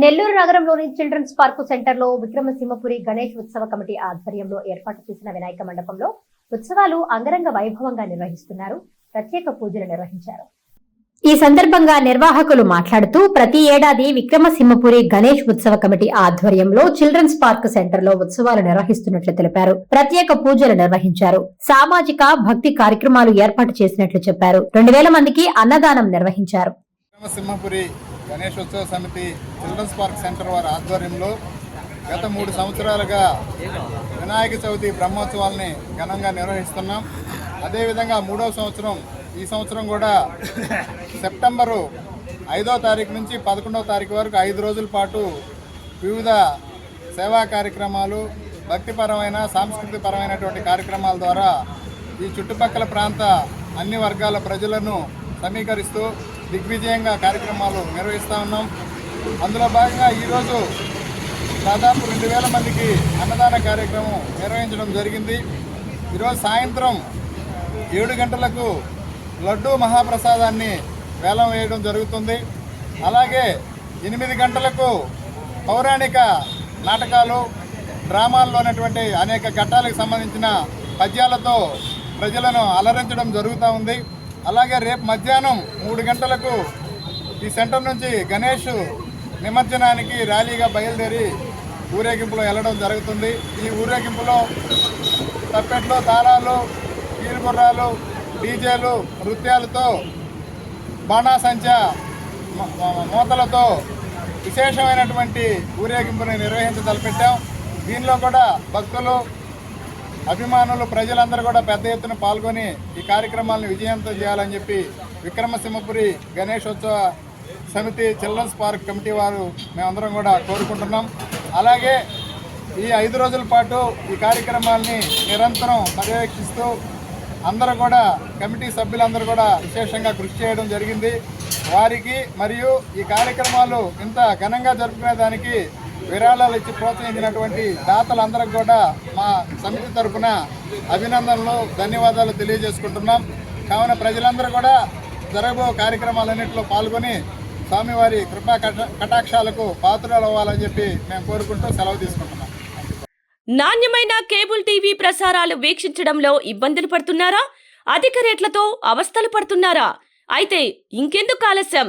నెల్లూరు నగరంలోని children's park సెంటర్లో విక్రమసింహపురి గణేష్ ఉత్సవ కమిటీ ఆధ్వర్యంలో ఏర్పాటు చేసిన వినాయక మండపంలో ఉత్సవాలు అంగరంగ వైభవంగా నిర్వహిస్తున్నారు. ప్రత్యేక పూజలు నిర్వహించారు. ఈ సందర్భంగా నిర్వాహకులు మాట్లాడుతూ ప్రతి ఏడాది విక్రమసింహపురి గణేష్ ఉత్సవ కమిటీ ఆధ్వర్యంలో చిల్డ్రన్స్ పార్క్ సెంటర్లో ఉత్సవాలు నిర్వహిస్తున్నట్లు తెలిపారు. ప్రత్యేక పూజలు నిర్వహించారు. సామాజిక భక్తి కార్యక్రమాలు ఏర్పాటు చేసినట్లు చెప్పారు. రెండు వేల మందికి అన్నదానం నిర్వహించారు. సింహపురి గణేశోత్సవ సమితి చిల్డ్రన్స్ పార్క్ సెంటర్ వారి ఆధ్వర్యంలో గత మూడు సంవత్సరాలుగా వినాయక చవితి బ్రహ్మోత్సవాల్ని ఘనంగా నిర్వహిస్తున్నాం. అదేవిధంగా మూడవ సంవత్సరం ఈ సంవత్సరం కూడా సెప్టెంబరు ఐదో తారీఖు నుంచి పదకొండవ తారీఖు వరకు ఐదు రోజుల పాటు వివిధ సేవా కార్యక్రమాలు భక్తిపరమైన సాంస్కృతికపరమైనటువంటి కార్యక్రమాల ద్వారా ఈ చుట్టుపక్కల ప్రాంత అన్ని వర్గాల ప్రజలను సమీకరిస్తూ దిగ్విజయంగా కార్యక్రమాలు నిర్వహిస్తూ ఉన్నాం. అందులో భాగంగా ఈరోజు దాదాపు రెండు వేల మందికి అన్నదాన కార్యక్రమం నిర్వహించడం జరిగింది. ఈరోజు సాయంత్రం ఏడు గంటలకు లడ్డూ మహాప్రసాదాన్ని వేలం వేయడం జరుగుతుంది. అలాగే ఎనిమిది గంటలకు పౌరాణిక నాటకాలు డ్రామాల్లో ఉన్నటువంటి అనేక ఘట్టాలకు సంబంధించిన పద్యాలతో ప్రజలను అలరించడం జరుగుతూ ఉంది. అలాగే రేపు మధ్యాహ్నం మూడు గంటలకు ఈ సెంటర్ నుంచి గణేష్ నిమజ్జనానికి ర్యాలీగా బయలుదేరి ఊరేగింపులో వెళ్ళడం జరుగుతుంది. ఈ ఊరేగింపులో తప్పెట్లు తారాలు కీలుగుర్రాలు డీజేలు నృత్యాలతో బాణాసంచ మూతలతో విశేషమైనటువంటి ఊరేగింపుని నిర్వహించదలపెట్టాం దీనిలో కూడా భక్తులు అభిమానులు ప్రజలందరూ కూడా పెద్ద ఎత్తున పాల్గొని ఈ కార్యక్రమాలను విజయంతం చేయాలని చెప్పి విక్రమసింహపురి గణేశోత్సవ సమితి చిల్డ్రన్స్ పార్క్ కమిటీ వారు మేమందరం కూడా కోరుకుంటున్నాం. అలాగే ఈ ఐదు రోజుల పాటు ఈ కార్యక్రమాల్ని నిరంతరం పర్యవేక్షిస్తూ అందరూ కూడా కమిటీ సభ్యులందరూ కూడా విశేషంగా కృషి చేయడం జరిగింది. వారికి మరియు ఈ కార్యక్రమాలు ఇంత ఘనంగా జరుపుకునే దానికి విరాళాలు ఇచ్చి ప్రోత్సహించినటువంటి దాతలందరికి కూడా మా సమితి తరఫున అభినందనలు ధన్యవాదాలు తెలియజేసుకుంటున్నాం. కావున ప్రజలందరూ కూడా జరగబో కార్యక్రమాలన్నింటిలో పాల్గొని స్వామివారి కృపా కటాక్షాలకు పాత్రలు అవ్వాలని చెప్పి మేము కోరుకుంటూ సెలవు తీసుకుంటున్నాం. నాణ్యమైన కేబుల్ టీవీ ప్రసారాలు వీక్షించడంలో ఇబ్బందులు పడుతున్నారా? అధిక రేట్లతో అవస్థలు పడుతున్నారా? అయితే ఇంకెందుకు ఆలస్యం?